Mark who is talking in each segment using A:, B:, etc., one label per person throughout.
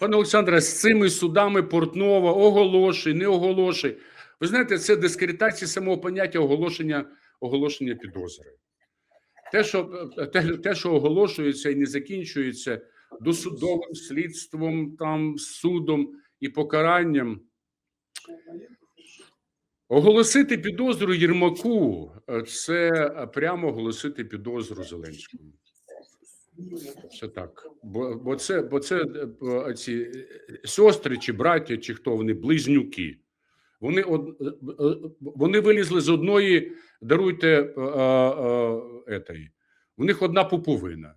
A: Пане Олександре, з цими судами Портнова оголошуй, не оголошуй. Ви знаєте, це дискредитація самого поняття оголошення, оголошення підозри. Те, що те, те, що оголошується і не закінчується досудовим слідством, там судом і покаранням. Оголосити підозру Єрмаку е, це прямо оголосити підозру Зеленському. Це так. Бо, бо це, бо це е, бо ці е, сестри чи браття, чи хто вони близнюки. Вони од, е, вони вилізли з одної, даруйте е, е, етої. У них одна пуповина.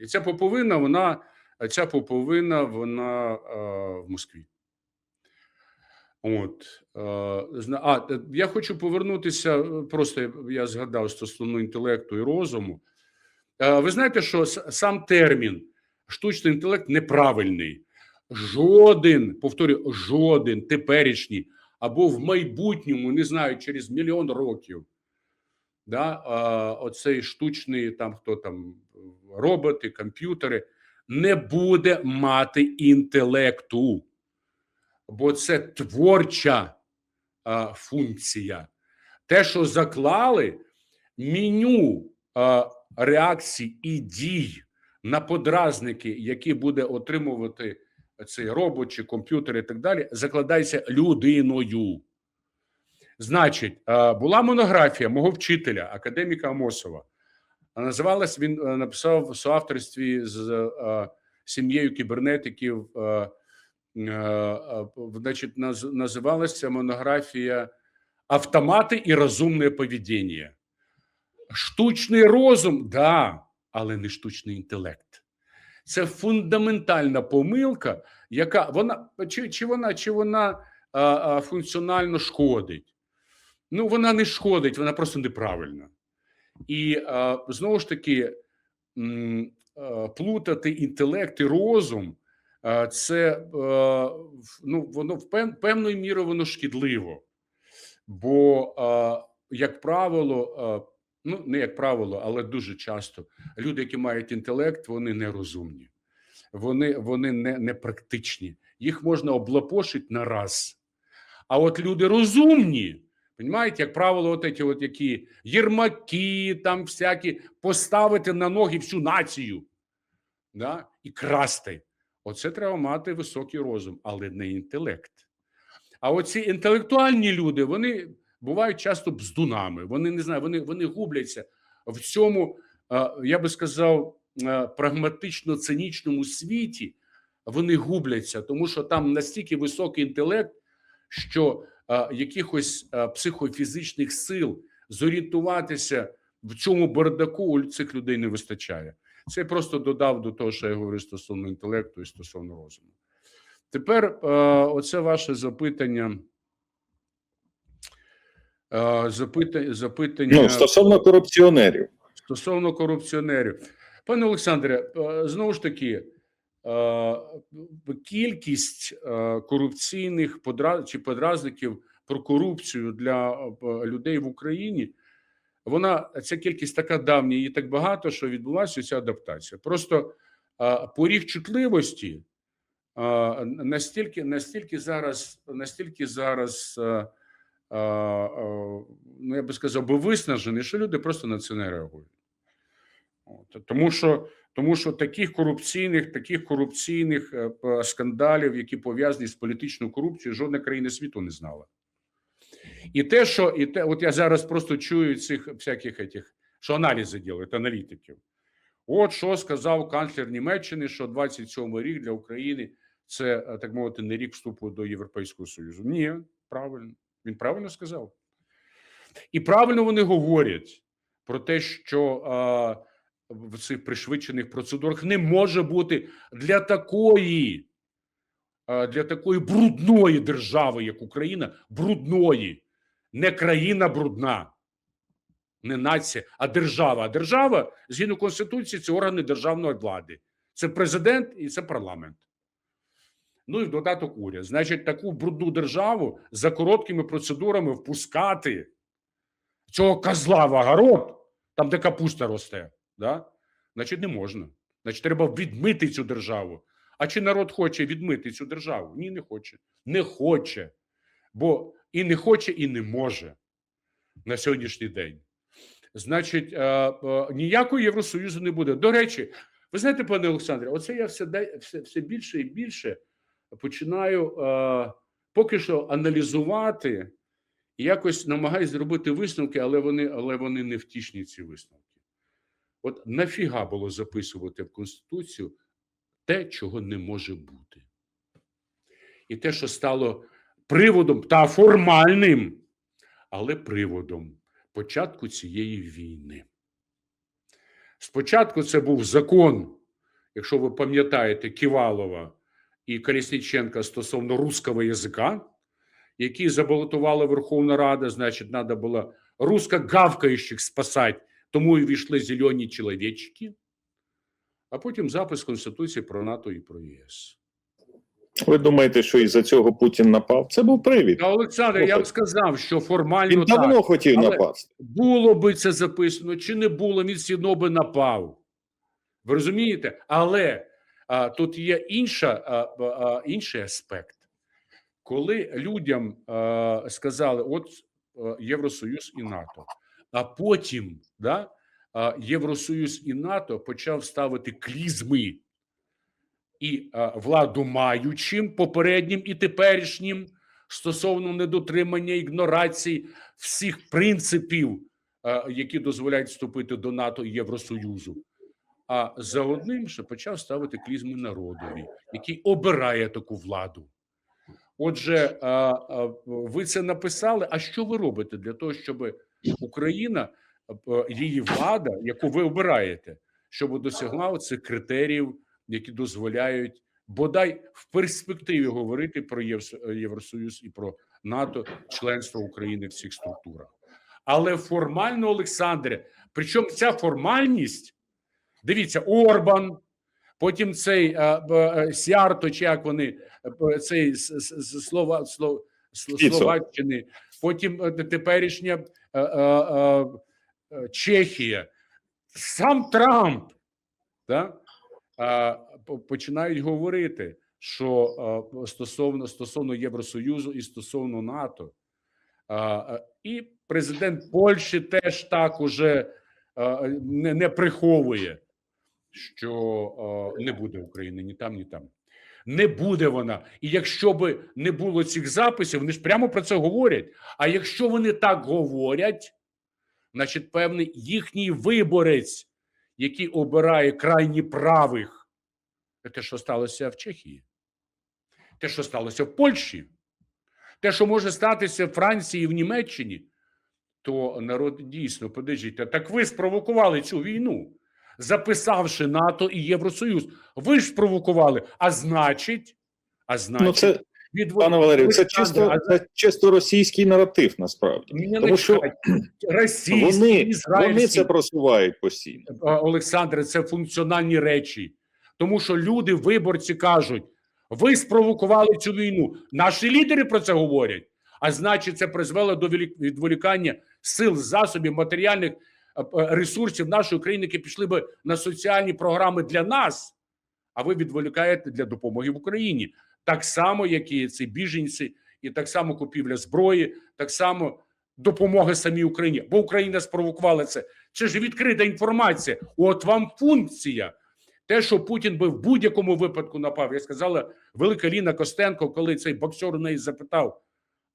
A: І ця пуповина, вона, ця пуповина, вона е, в Москві. От а я хочу повернутися. Просто я згадав стосовно інтелекту і розуму. Е, Ви знаєте, що сам термін штучний інтелект неправильний. Жоден, повторюю, жоден теперішній або в майбутньому, не знаю, через мільйон років. Да, оцей штучний там хто там роботи, комп'ютери не буде мати інтелекту, бо це творча а, функція. Те, що заклали, меню а, реакцій і дій на подразники, які буде отримувати цей робот чи комп'ютер і так далі, закладається людиною. Значить, е, була монографія мого вчителя, академіка Амосова. Називалась він е, написав в соавторстві з е, сім'єю кібернетиків. Значить, називалася монографія Автомати і розумне поведіння. Штучний розум, да, але не штучний інтелект. Це фундаментальна помилка, яка вона чи, чи вона чи вона а, а, функціонально шкодить. Ну, вона не шкодить, вона просто неправильна. І а, знову ж таки, м, а, плутати інтелект і розум, а, це а, ну, воно в пев, певною мірою воно шкідливо. Бо, а, як правило, а, ну не як правило, але дуже часто люди, які мають інтелект, вони нерозумні, вони, вони не, не практичні. Їх можна облапошити на раз. А от люди розумні, Понимаєте, як правило, от эти от які єрмаки, там всякі поставити на ноги всю націю да? і красти. Оце треба мати високий розум, але не інтелект. А оці інтелектуальні люди, вони бувають часто бздунами. Вони не знаю, вони, вони губляться в цьому, е, я би сказав, е, прагматично-цинічному світі. Вони губляться, тому що там настільки високий інтелект, що е, якихось психофізичних сил зорієнтуватися в цьому бардаку у цих людей не вистачає. Це я просто додав до того, що я говорив стосовно інтелекту і стосовно розуму. Тепер оце ваше запитання. Е, запитання, запитання
B: Ну, стосовно корупціонерів.
A: стосовно корупціонерів. Пане Олександре, е, знову ж таки, е, кількість корупційних подра- чи подразників про корупцію для людей в Україні, вона ця кількість така давня і так багато, що відбулася ця адаптація. Просто поріг чутливості настільки, настільки зараз, настільки зараз. Ну, я би сказав, би виснажений, що люди просто на це не реагують. Тому що тому що таких корупційних, таких корупційних е, скандалів, які пов'язані з політичною корупцією, жодна країна світу не знала. І те, що і те, от я зараз просто чую цих всяких етих, що аналізи роблять, аналітиків. От що сказав канцлер Німеччини, що 27 рік для України це е, так мовити не рік вступу до Європейського Союзу. Ні, правильно. Він правильно сказав. І правильно вони говорять про те, що а, в цих пришвидшених процедурах не може бути для такої, а, для такої брудної держави, як Україна, брудної, не країна брудна, не нація, а держава. А держава, згідно Конституції, це органи державної влади. Це президент і це парламент. Ну і в додаток уряд. Значить, таку брудну державу за короткими процедурами впускати цього козла в огород, там, де капуста росте, да? значить, не можна. Значить, треба відмити цю державу. А чи народ хоче відмити цю державу? Ні, не хоче. Не хоче. Бо і не хоче, і не може на сьогоднішній день. Значить, е, е, ніякого Євросоюзу не буде. До речі, ви знаєте, пане Олександре, оце я все, все, все більше і більше починаю е, поки що аналізувати і якось намагаюся зробити висновки, але вони, але вони не втішні, ці висновки. От нафіга було записувати в Конституцію те, чого не може бути. І те, що стало приводом та формальним, але приводом початку цієї війни. Спочатку це був закон, якщо ви пам'ятаєте, Ківалова і Колесніченка стосовно русского язика, який забалотувала Верховна Рада, значить, треба було русско-гавкаючих спасати, тому і війшли зелені чоловічки, а потім запис Конституції про НАТО і про ЄС.
B: Ви думаєте, що із-за цього Путін напав? Це був привід.
A: Та Олександр, я б сказав, що формально
B: Він давно
A: так.
B: хотів
A: але-
B: напасти.
A: Було би це записано, чи не було, він все одно би напав. Ви розумієте? Але тут є інша, інший аспект. Коли людям сказали, от Євросоюз і НАТО, а потім да, Євросоюз і НАТО почав ставити клізми і владу маючим попереднім і теперішнім стосовно недотримання ігнорації всіх принципів, які дозволяють вступити до НАТО і Євросоюзу. А за одним ще почав ставити клізми народові, який обирає таку владу. Отже, ви це написали. А що ви робите для того, щоб Україна, її влада, яку ви обираєте, щоб досягла цих критеріїв, які дозволяють бодай в перспективі говорити про Євросоюз і про НАТО, членство України в цих структурах. Але формально, Олександре, причому ця формальність, дивіться, Орбан, потім цей е, е, Сярто, чи як вони, цей Слова, Слов, Словаччини, потім е, теперішня Чехія, сам Трамп, да? починають говорити, що стосовно стосовно Євросоюзу і стосовно НАТО, і президент Польщі теж так уже не, не приховує, що не буде України ні там, ні там. Не буде вона. І якщо би не було цих записів, вони ж прямо про це говорять. А якщо вони так говорять, значить, певний їхній виборець, який обирає крайні правих, це те, що сталося в Чехії, те, що сталося в Польщі, те, що може статися в Франції і в Німеччині, то народ дійсно подивіться, так ви спровокували цю війну, записавши НАТО і Євросоюз. Ви ж спровокували. А значить, а значить,
B: Ну це
A: від
B: пане Валерію, це чисто
A: а
B: це чисто російський наратив. Насправді
A: Мене
B: тому
A: не
B: що
A: російські,
B: вони,
A: ізраїльські,
B: вони це просувають постійно.
A: Е, Олександре, це функціональні речі, тому що люди, виборці кажуть: ви спровокували цю війну. Наші лідери про це говорять. А значить, це призвело до відволікання сил, засобів, матеріальних ресурсів нашої країни, які пішли би на соціальні програми для нас. А ви відволікаєте для допомоги в Україні, так само, як і ці біженці, і так само купівля зброї, так само допомога самій Україні. Бо Україна спровокувала це. Це ж відкрита інформація. От вам функція. Те, що Путін би в будь-якому випадку напав. Я сказала велика Ліна Костенко, коли цей боксер у неї запитав: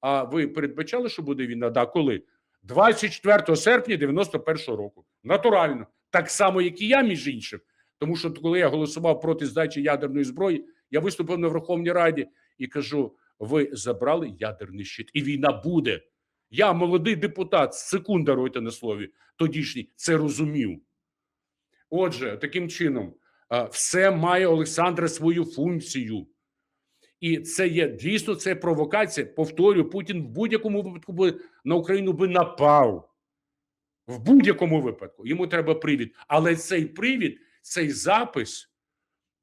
A: А ви передбачали, що буде війна? Да, коли? 24 серпня 91-го року. Натурально. Так само, як і я, між іншим. Тому що коли я голосував проти здачі ядерної зброї, я виступив на Верховній Раді і кажу: ви забрали ядерний щит, і війна буде. Я, молодий депутат, секунд даруйте на слові, тодішній, це розумів. Отже, таким чином, все має Олександра свою функцію. І це є дійсно це провокація. Повторюю, Путін в будь-якому випадку би на Україну би напав. В будь-якому випадку. Йому треба привід. Але цей привід, цей запис,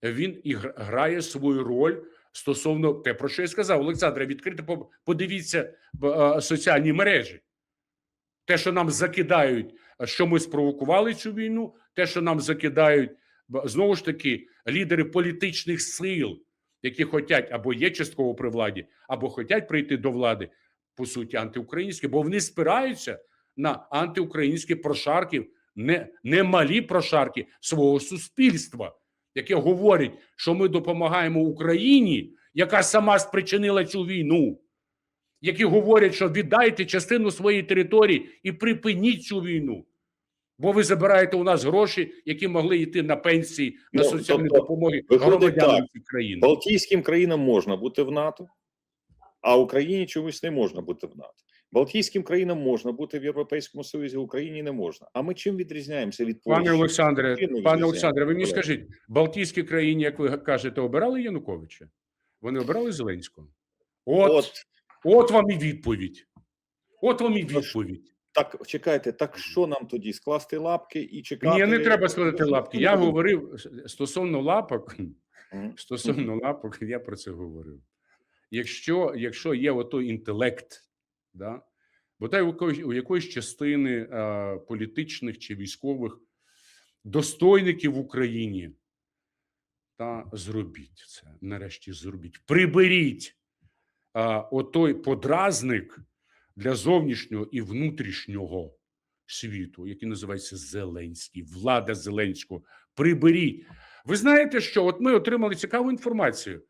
A: він і грає свою роль стосовно те, про що я сказав. Олександре, відкрито подивіться е, соціальні мережі. Те, що нам закидають, що ми спровокували цю війну, те, що нам закидають знову ж таки лідери політичних сил, які хочуть або є частково при владі, або хочуть прийти до влади, по суті, антиукраїнські, бо вони спираються на антиукраїнські прошарки, не, не малі прошарки свого суспільства, яке говорить, що ми допомагаємо Україні, яка сама спричинила цю війну, які говорять, що віддайте частину своєї території і припиніть цю війну. Бо ви забираєте у нас гроші, які могли йти на пенсії, на
B: Ну,
A: соціальні
B: тобто,
A: допомоги громадянам цієї країни.
B: Балтійським країнам можна бути в НАТО, а Україні чомусь не можна бути в НАТО. Балтійським країнам можна бути в Європейському Союзі, Україні не можна. А ми чим відрізняємося від
A: Пане Олександре, пане? Олександре, ви мені скажіть, Балтійські країни, як ви кажете, обирали Януковича? Вони обирали Зеленського? От, от,
B: От
A: вам і відповідь. От вам і відповідь.
B: Так чекайте, так що нам тоді скласти лапки і чекати?
A: Ні, не треба складати лапки. Я говорив стосовно лапок. Стосовно лапок, я про це говорив. Якщо, якщо є отой інтелект, да, у якоїсь, у якоїсь частини а, політичних чи військових достойників в Україні, та зробіть це. Нарешті зробіть. Приберіть а, отой подразник для зовнішнього і внутрішнього світу, який називається Зеленський, влада Зеленського. Приберіть. Ви знаєте, що от ми отримали цікаву інформацію.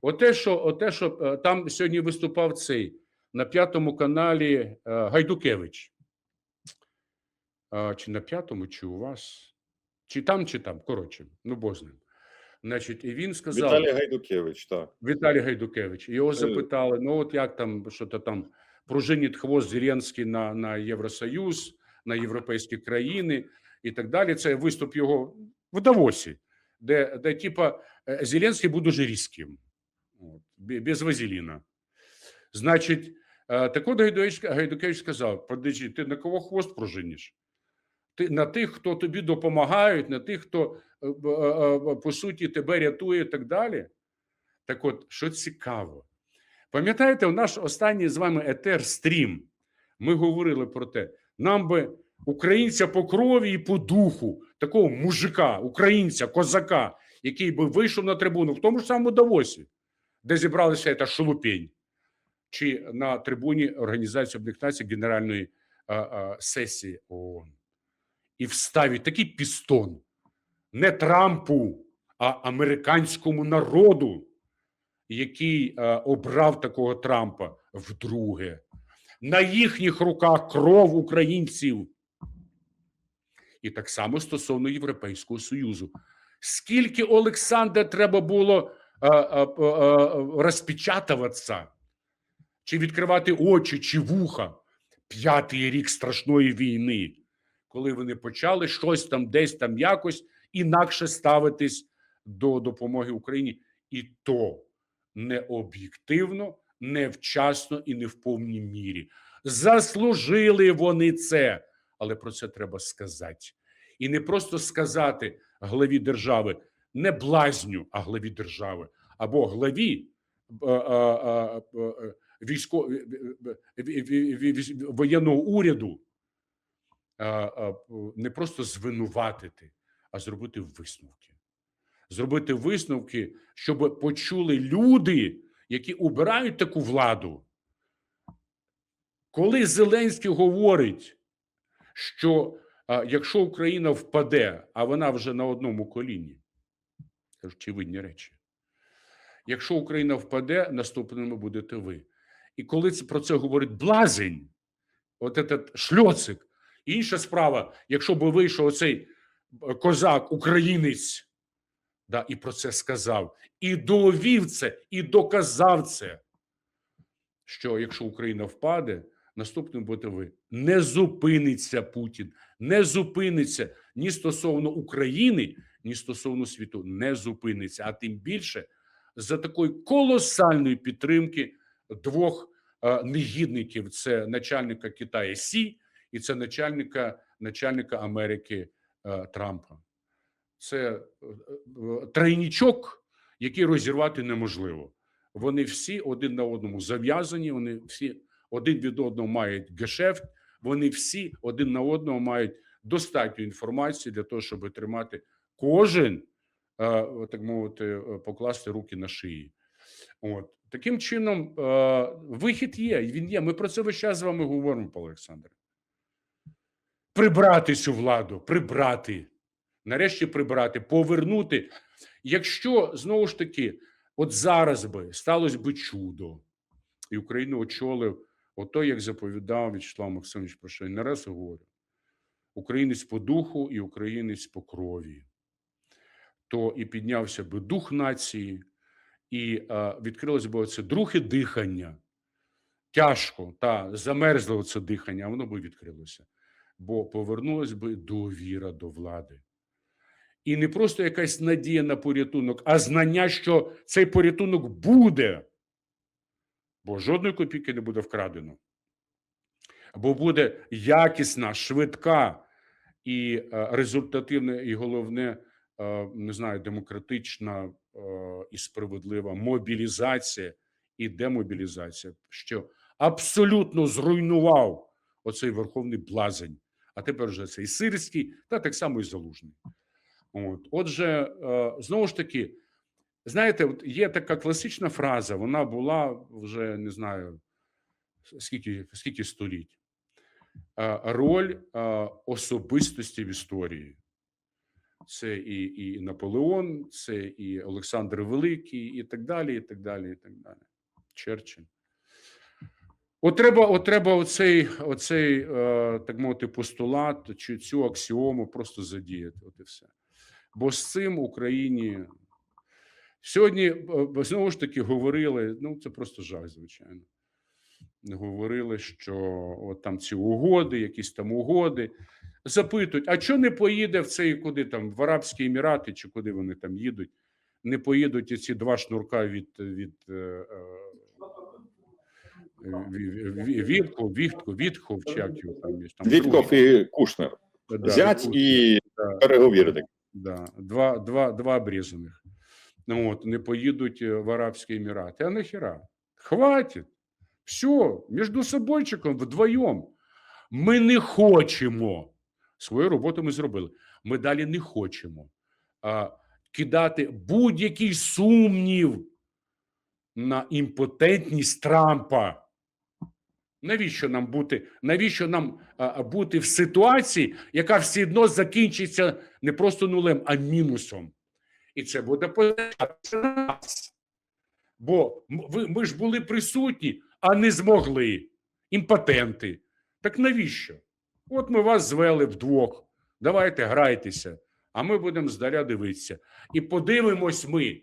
A: Оте, що, оте, що е, там сьогодні виступав цей на п'ятому каналі е, Гайдукевич. Чи на п'ятому, чи у вас? Чи там, чи там. Коротше, ну бо з ним. Значить, і він сказав.
B: Віталій Гайдукевич, так.
A: Віталій Гайдукевич. Його запитали: ну, от як там, що то там пружинить хвост Зеленський на, на Євросоюз, на європейські країни і так далі. Це виступ його в Давосі, де, де типа е, Зеленський був дуже різким, от, без вазеліна. Значить, е, так от Гайдукевич, сказав: подожди, ти на кого хвост пружиниш? Ти на тих, хто тобі допомагають, на тих, хто е, по суті тебе рятує і так далі. Так от, що цікаво, пам'ятаєте, у наш останній з вами етер стрім. Ми говорили про те, нам би українця по крові і по духу, такого мужика, українця, козака, який би вийшов на трибуну в тому ж самому Давосі, де зібралися та шелупень, чи на трибуні Організації Націй Генеральної а, а, сесії ООН. І вставить такий пістон не Трампу, а американському народу, який е, обрав такого Трампа вдруге. На їхніх руках кров українців. І так само стосовно Європейського Союзу. Скільки Олександра треба було е, е, е, розпечатуватися, чи відкривати очі, чи вуха п'ятий рік страшної війни, коли вони почали щось там, десь там якось інакше ставитись до допомоги Україні, і то не об'єктивно, не і не в повній мірі. Заслужили вони це, але про це треба сказати. І не просто сказати главі держави, не блазню, а главі держави, або главі військо, ві- ві- ві- ві- ві- воєнного уряду е, е, не просто звинуватити, а зробити висновки. Зробити висновки, щоб почули люди, які обирають таку владу. Коли Зеленський говорить, що а, якщо Україна впаде, а вона вже на одному коліні, це очевидні речі. Якщо Україна впаде, наступними будете ви. І коли про це говорить блазень, от этот шльоцик, інша справа, якщо б вийшов оцей е, козак, українець, да, і про це сказав, і довів це, і доказав це, що якщо Україна впаде, наступним будете ви. Не зупиниться Путін, не зупиниться ні стосовно України, ні стосовно світу. Не зупиниться. А тим більше за такої колосальної підтримки двох е, негідників: це начальника Китаю Сі і це начальника, начальника Америки е, Трампа. Це е, е, тройнічок, який розірвати неможливо. Вони всі один на одному зав'язані, вони всі один від одного мають гешефт, вони всі один на одного мають достатньо інформації для того, щоб тримати кожен, е, так мовити, е, покласти руки на шиї. От таким чином, е, вихід є. Він є. Ми про це весь час з вами говоримо, Павло. Прибрати цю владу, прибрати, нарешті прибрати, повернути. Якщо знову ж таки, от зараз би сталося би чудо, і Україну очолив ото, як заповідав В'ячеслав Максимович, про що я не раз говорю: українець по духу і українець по крові, то і піднявся би дух нації, і е, відкрилось би оце друге дихання. Тяжко та замерзло це дихання, воно би відкрилося. Бо повернулась би довіра до влади. І не просто якась надія на порятунок, а знання, що цей порятунок буде, бо жодної копійки не буде вкрадено. Бо буде якісна, швидка і е, результативна, і головне, е, не знаю, демократична е, і справедлива мобілізація і демобілізація, що абсолютно зруйнував оцей верховний блазень. А тепер вже цей сирський, та так само і залужний. От. Отже, е, знову ж таки, знаєте, от є така класична фраза, вона була вже не знаю скільки, скільки століть. Е, Роль е, особистості в історії. Це і, і Наполеон, це і Олександр Великий, і так далі, і так далі, і так далі. Черчилль. От треба, от треба оцей, оцей так мовити, постулат чи цю аксіому просто задіяти. От і все. Бо з цим Україні сьогодні е, знову ж таки говорили: ну це просто жах, звичайно. Говорили, що от там ці угоди, якісь там угоди. Запитують, а чого не поїде в цей куди там в Арабські Емірати, чи куди вони там їдуть? Не поїдуть ці два шнурка від, від е, е, Ві- Ві- Вітку, Вітку, Вітхов, чи як його там є.
B: Вітков і Кушнер.
A: Да,
B: Зять і
A: да,
B: переговірник.
A: Да. Два, два, два обрізаних. От, не поїдуть е, в Арабські Емірати. А нахіра? Хватить. Все, між собойчиком вдвоєм. Ми не хочемо. Свою роботу ми зробили. Ми далі не хочемо а, кидати будь-який сумнів на імпотентність Трампа. Навіщо нам бути? Навіщо нам бути в ситуації, яка все одно закінчиться не просто нулем, а мінусом? І це буде позначатися на нас. Бо м- ви, ми ж були присутні, а не змогли. Імпотенти. Так навіщо? От ми вас звели вдвох. Давайте грайтеся, а ми будемо здаля дивитися. І подивимось ми.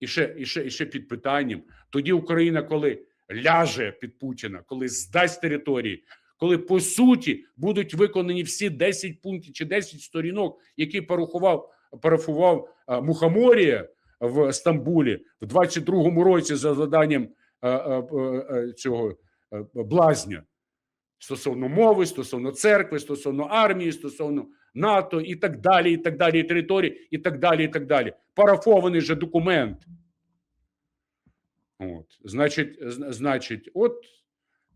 A: І ще, і, ще, і ще під питанням. Тоді Україна, коли ляже під Путіна, коли здасть території, коли по суті будуть виконані всі 10 пунктів чи 10 сторінок, які порахував, парафував а, Мухоморія в Стамбулі в 22-му році за заданням а, а, цього блазня стосовно мови, стосовно церкви, стосовно армії, стосовно НАТО і так далі, і так далі, і території, і так далі, і так далі. Парафований же документ. От, значить, значить, от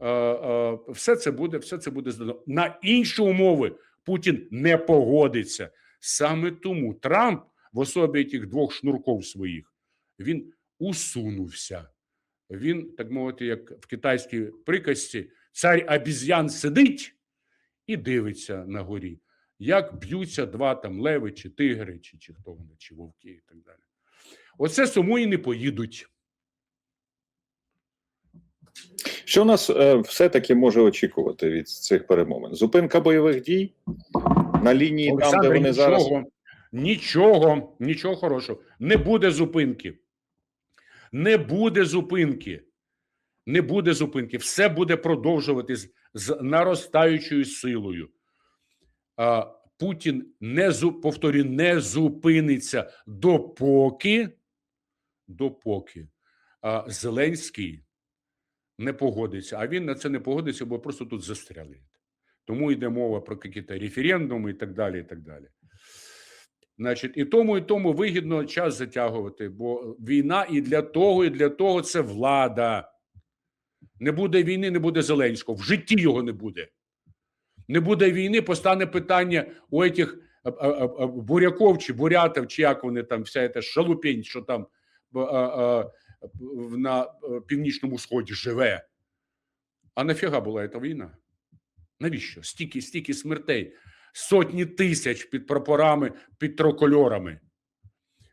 A: е, е, все це буде, все це буде здано. На інші умови Путін не погодиться. Саме тому Трамп в особі тих двох шнурков своїх він усунувся. Він, так мовити, як в китайській приказці, цар обіз'ян сидить і дивиться на горі, як б'ються два там леви, чи тигри, чи, чи хто вони, чи вовки, і так далі. Оце суму і не поїдуть.
B: Що нас е, все-таки може очікувати від цих перемовин? Зупинка бойових дій на лінії там, де
A: Олександр,
B: вони зараз.
A: нічого, нічого, нічого хорошого. Не буде зупинки. Не буде зупинки. Не буде зупинки. Все буде продовжуватись з наростаючою силою. А, Путін не повторюю, не зупиниться допоки, допоки а, Зеленський не погодиться. А він на це не погодиться, бо просто тут застрелить. Тому йде мова про якісь референдуми і так далі. і так далі. Значить, і тому, і тому вигідно час затягувати, бо війна і для того, і для того це влада. Не буде війни, не буде Зеленського. В житті його не буде. Не буде війни, постане питання у а, буряков чи бурятов, чи як вони там, вся ця шалупень, що там а, а, на е, північному сході живе. А нафіга була ця війна? Навіщо? Стільки, стільки смертей, сотні тисяч під прапорами, під трикольорами.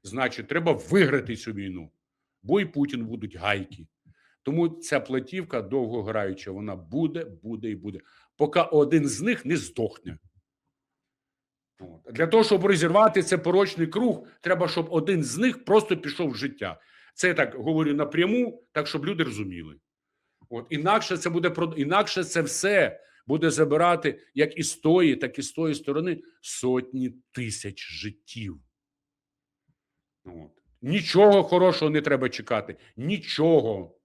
A: Значить, треба виграти цю війну, бо і Путін будуть гайки. Тому ця платівка довгограюча, вона буде, буде і буде, поки один з них не здохне. Для того, щоб розірвати це порочний круг, треба, щоб один з них просто пішов в життя. Це я так говорю напряму, так щоб люди розуміли. От інакше це буде інакше це все буде забирати як із тої, так і з тої сторони сотні тисяч життів. От. Нічого хорошого не треба чекати. Нічого.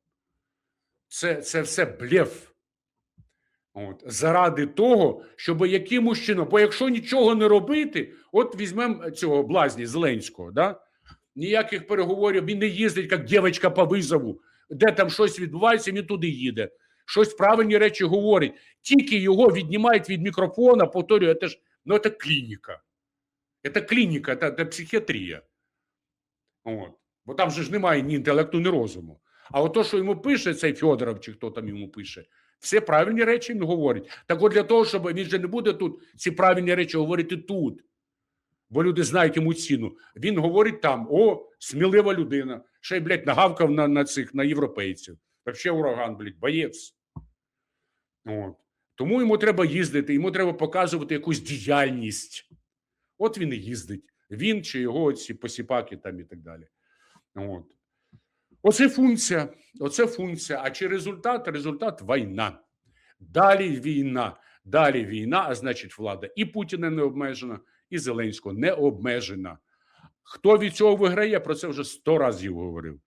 A: Це, це все блеф. От. Заради того, щоб якимось чином, бо якщо нічого не робити, от візьмемо цього блазні Зеленського, да? Ніяких переговорів, він не їздить, як дівчинка по визову, де там щось відбувається, він туди їде. Щось правильні речі говорить. Тільки його віднімають від мікрофона, повторюю, це ж ну, це клініка. Це клініка, це, це психіатрія. От. Бо там же ж немає ні інтелекту, ні розуму. А от то, що йому пише цей Федоров, чи хто там йому пише, все правильні речі він говорить. Так от для того, щоб він же не буде тут ці правильні речі говорити тут. Бо люди знають йому ціну. Він говорить там: о, смілива людина. Ще й, блядь, нагавкав на, на цих на європейців. Вообще ураган, блядь, боєць. От. Тому йому треба їздити, йому треба показувати якусь діяльність. От він і їздить. Він чи його ці посіпаки там і так далі. От. Оце функція. Оце функція. А чи результат? Результат війна. Далі війна. Далі війна, а значить, влада і Путіна не обмежена, і Зеленського не обмежена. Хто від цього виграє? Про це вже сто разів говорив.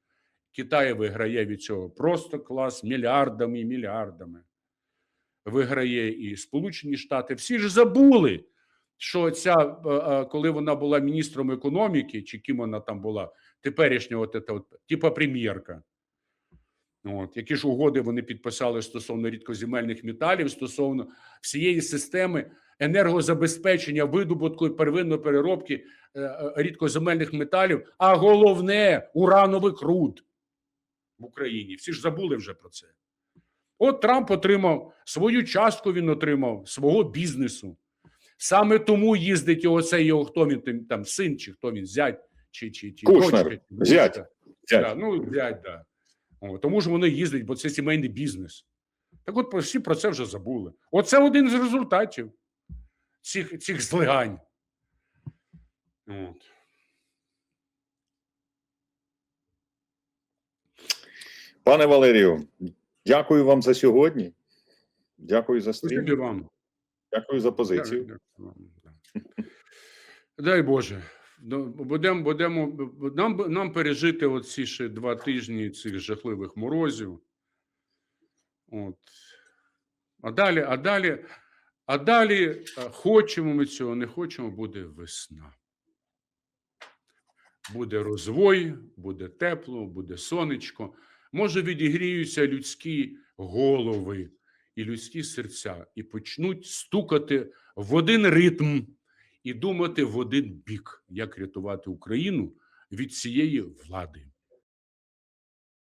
A: Китай виграє від цього просто клас мільярдами і мільярдами. Виграє і Сполучені Штати. Всі ж забули, що ця, е, е, коли вона була міністром економіки, чи ким вона там була, теперішня, от, от, типа прем'єрка. От, які ж угоди вони підписали стосовно рідкоземельних металів, стосовно всієї системи енергозабезпечення, видобутку і первинної переробки е, е, рідкоземельних металів, а головне урановий круд в Україні. Всі ж забули вже про це. От Трамп отримав свою частку, він отримав свого бізнесу. Саме тому їздить його цей його хто він там, син, чи хто він зять, чи, чи, чи
B: Кушнер,
A: дочка,
B: зять, зять.
A: Да, ну, зять, да. Тому ж вони їздять, бо це сімейний бізнес. Так от всі про це вже забули. Оце один з результатів цих, цих злигань. От.
B: Пане Валерію, дякую вам за сьогодні. Дякую за стрім.
A: вам.
B: Дякую за позицію.
A: Дякую. Дай Боже. Ну, Будемо, будемо, нам, нам пережити оці ще два тижні цих жахливих морозів. От. А далі, а далі, а далі, е, хочемо ми цього, не хочемо, буде весна. Буде розвой, буде тепло, буде сонечко. Може, відігріються людські голови і людські серця, і почнуть стукати в один ритм і думати в один бік, як рятувати Україну від цієї влади.